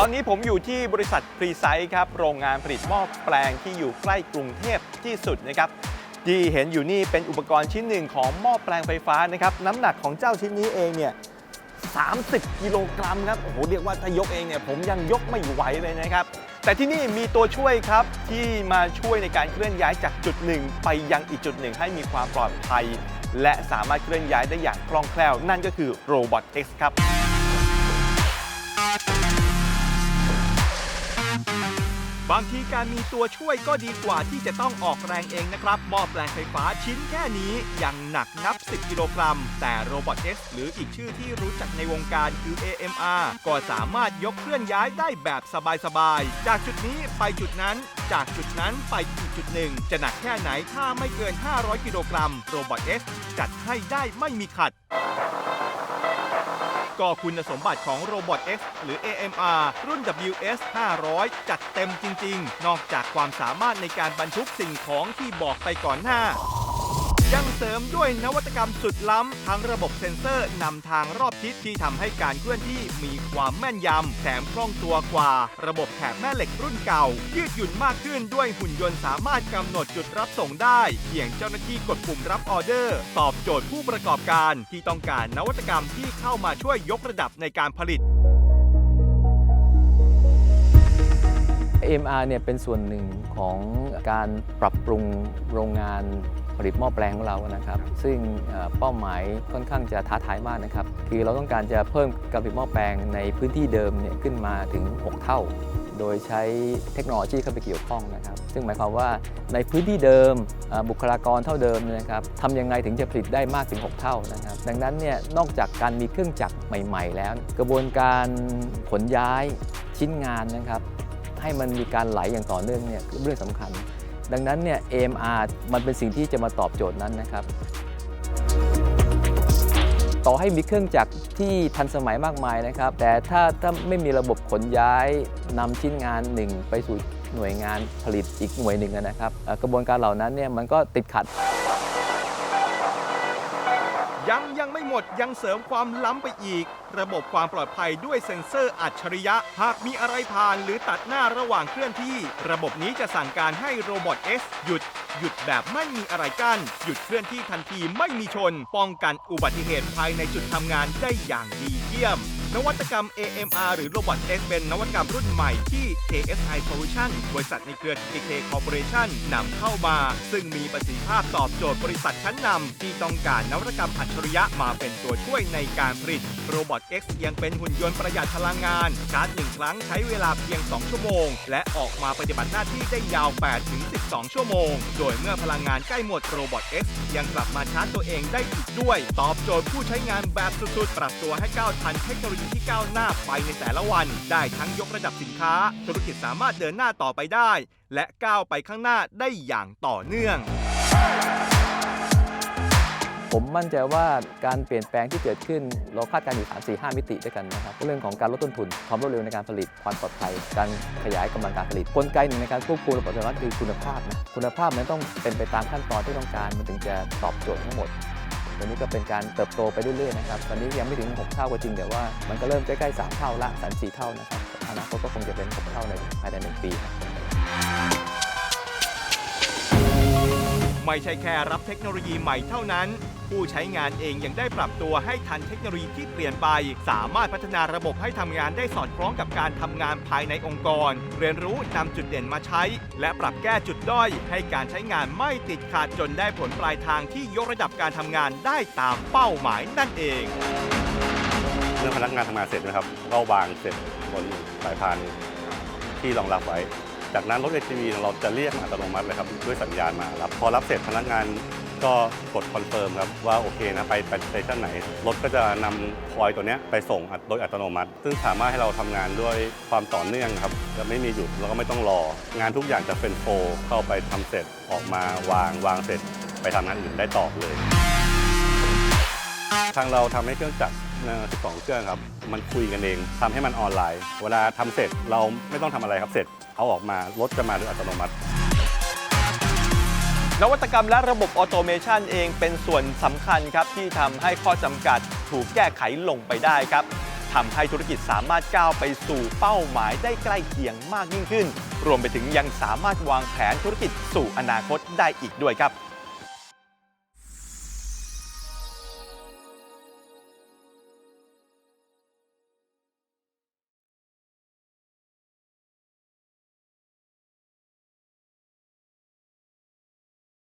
ตอนนี้ผมอยู่ที่บริษัทฟรีไซส์ครับ โรงงานผลิตหม้อแปลงที่อยู่ใกล้กรุงเทพที่สุดนะครับ ที่เห็นอยู่นี่เป็นอุปกรณ์ชิ้นหนึ่งของหม้อแปลงไฟฟ้านะครับ น้ำหนักของเจ้าชิ้นนี้เองเนี่ย30 กิโลกรัมครับ โอ้โห เรียกว่าถ้ายกเองเนี่ยผมยังยกไม่ไหวเลยนะครับ แต่ที่นี่มีตัวช่วยครับที่มาช่วยในการเคลื่อนย้ายจากจุดหนึ่งไปยังอีกจุดหนึ่งให้มีความปลอดภัย และสามารถเคลื่อนย้ายได้อย่างคล่องแคล่ว นั่นก็คือ Robot X ครับ บางทีการมีตัวช่วยก็ดีกว่าที่จะต้องออกแรงเองนะครับหม้อแปลงไฟฟ้าชิ้นแค่นี้ยังหนักนับ 10 กิโลกรัม แต่ Robot X หรืออีกชื่อที่รู้จักในวงการคือ AMR ก็สามารถยกเคลื่อนย้ายได้แบบสบายๆ จากจุดนี้ไปจุดนั้น จากจุดนั้นไปอีกจุดหนึ่ง จะหนักแค่ไหนถ้าไม่เกิน 500 กิโลกรัม Robot X จัดให้ได้ไม่มีขัด ก็คุณสมบัติของโรบอท X หรือ AMR รุ่น WS 500 จัดเต็มจริง ๆ นอกจากความสามารถในการบรรทุกสิ่งของที่บอกไปก่อนหน้า ยังเสริมด้วยนวัตกรรมสุดล้ำ ทั้งระบบเซ็นเซอร์นำทางรอบทิศที่ทำให้การเคลื่อนที่มีความแม่นยำแถมคล่องตัวกว่า ระบบแถบแม่เหล็กรุ่นเก่า ยืดหยุ่นมากขึ้นด้วยหุ่นยนต์สามารถกำหนดจุดรับส่งได้ เพียงเจ้าหน้าที่กดปุ่มรับออเดอร์ ตอบโจทย์ผู้ประกอบการ ที่ต้องการนวัตกรรมที่เข้ามาช่วยยกระดับในการผลิต MR เนี่ยเป็นส่วนหนึ่งของการปรับปรุงโรงงาน ผลิตหม้อแปลงของเรานะครับ ซึ่งเป้าหมายค่อนข้างจะท้าทายมากนะครับ คือเราต้องการจะเพิ่มการผลิตหม้อแปลงในพื้นที่เดิมเนี่ยขึ้นมาถึง 6 เท่า โดยใช้เทคโนโลยีเข้าไปเกี่ยวข้องนะครับ ซึ่งหมายความว่าในพื้นที่เดิมบุคลากรเท่าเดิมนะครับทำยังไงถึงจะผลิตได้มากถึง 6 เท่านะครับ ดังนั้นเนี่ยนอกจากการมีเครื่องจักรใหม่ ๆ แล้ว กระบวนการขนย้ายชิ้นงานนะครับให้มันมีการไหลอย่างต่อเนื่องเนี่ยเรื่องสำคัญ ดังนั้นเนี่ย AMR มันเป็นสิ่งที่จะมาตอบโจทย์นั้นนะครับ ต่อให้มีเครื่องจักรที่ทันสมัยมากมายนะครับ แต่ถ้าถ้าไม่มีระบบขนย้ายนำชิ้นงานหนึ่งไปสู่หน่วยงานผลิตอีกหน่วยหนึ่งนะครับ กระบวนการเหล่านั้นเนี่ยมันก็ติดขัด ยังยังไม่หมดยังเสริมความล้ำไปอีก ระบบความปลอดภัยด้วยเซ็นเซอร์อัจฉริยะ หากมีอะไรผ่านหรือตัดหน้าระหว่างเคลื่อนที่ ระบบนี้จะสั่งการให้โรบอท S หยุด หยุดแบบไม่มีอะไรกั้น หยุดเคลื่อนที่ทันทีไม่มีชน ป้องกันอุบัติเหตุภายในจุดทำงานได้อย่างดีเยี่ยม นวัตกรรม AMR หรือ Robot X เป็นนวัตกรรมรุ่นใหม่ที่ KSI Solution บริษัทในเครือ TK Corporation นำเข้ามา ซึ่งมีประสิทธิภาพตอบโจทย์บริษัทชั้นนำที่ต้องการนวัตกรรมอัจฉริยะมาเป็นตัวช่วยในการผลิต Robot X ยังเป็นหุ่นยนต์ประหยัดพลังงาน ชาร์จหนึ่งครั้งใช้เวลาเพียง 2 ชั่วโมง และออกมาปฏิบัติหน้าที่ได้ยาว 8 ถึง 12 ชั่วโมง โดยเมื่อพลังงานใกล้หมด Robot X ยังกลับมาชาร์จตัวเองได้อีกด้วย ตอบโจทย์ผู้ใช้งานแบบสุดๆ ปรับตัวให้ก้าวทันเทคโนโลยีที่ก้าวหน้าไปในแต่ละวัน ได้ทั้งยกระดับสินค้า ธุรกิจสามารถเดินหน้าต่อไปได้ และก้าวไปข้างหน้าได้อย่างต่อเนื่อง ผมมั่นใจว่าการเปลี่ยนแปลงที่เกิดขึ้น เราคาดการณ์อยู่ 3 4 5 มิติด้วยกันนะครับ เรื่องของการลดต้นทุน ความรวดเร็วในการผลิต ความปลอดภัย การขยายกำลังการผลิต กลไกหนึ่งในการควบคุมระบบอัตโนมัติคือคุณภาพนะ คุณภาพมันต้องเป็นไปตามขั้นตอนที่ต้องการ มันถึงจะตอบโจทย์ทั้งหมด ตัวนี้ก็เป็นการเติบโตไปเรื่อยๆนะครับตอนนี้ยังไม่ถึง 6 เท่าก็จริงแต่ว่ามันก็เริ่มใกล้ๆ 3 เท่าละ3 4 เท่านะครับอนาคตก็คงจะเป็น 6 เท่าในภายในหนึ่งปีครับไม่ใช่แค่รับเทคโนโลยีใหม่เท่านั้น ผู้ใช้งานเองยังได้ปรับตัวให้ทันเทคโนโลยีที่เปลี่ยนไป สามารถพัฒนาระบบให้ทำงานได้สอดคล้องกับการทำงานภายในองค์กร เรียนรู้นำจุดเด่นมาใช้ และปรับแก้จุดด้อย ให้การใช้งานไม่ติดขัดจนได้ผลปลายทางที่ยกระดับการทำงานได้ตามเป้าหมายนั่นเองเมื่อพนักงานทำงานเสร็จนะครับก็วางเสร็จบนสายพานที่รองรับไว้ จากนั้นรถ ATV ของเราจะเรียกอัตโนมัติเลยครับด้วยสัญญาณมารับพอรับเสร็จพนักงาน ก็กดคอนเฟิร์มครับว่าโอเคนะไปไปสเตชันไหน รถก็จะนำคอยตัวเนี้ยไปส่งโดยอัตโนมัติ ซึ่งสามารถให้เราทำงานด้วยความต่อเนื่องครับจะไม่มีหยุดแล้วก็ไม่ต้องรอ งานทุกอย่างจะเป็นโฟล์เข้าไปทำเสร็จออกมาวางวางเสร็จ ไปทำงานอื่นได้ต่อเลย ทางเราทำให้เครื่องจักรเอ่อ12เครื่องครับ มันคุยกันเองทำให้มันออนไลน์ เวลาทำเสร็จเราไม่ต้องทำอะไรครับ เสร็จเอาออกมารถจะมาโดยอัตโนมัติ นวัตกรรมและระบบออโตเมชันเองเป็นส่วนสำคัญครับที่ทำให้ข้อจำกัดถูกแก้ไขลงไปได้ครับทำให้ธุรกิจสามารถก้าวไปสู่เป้าหมายได้ใกล้เคียงมากยิ่งขึ้น รวมไปถึงยังสามารถวางแผนธุรกิจสู่อนาคตได้อีกด้วยครับ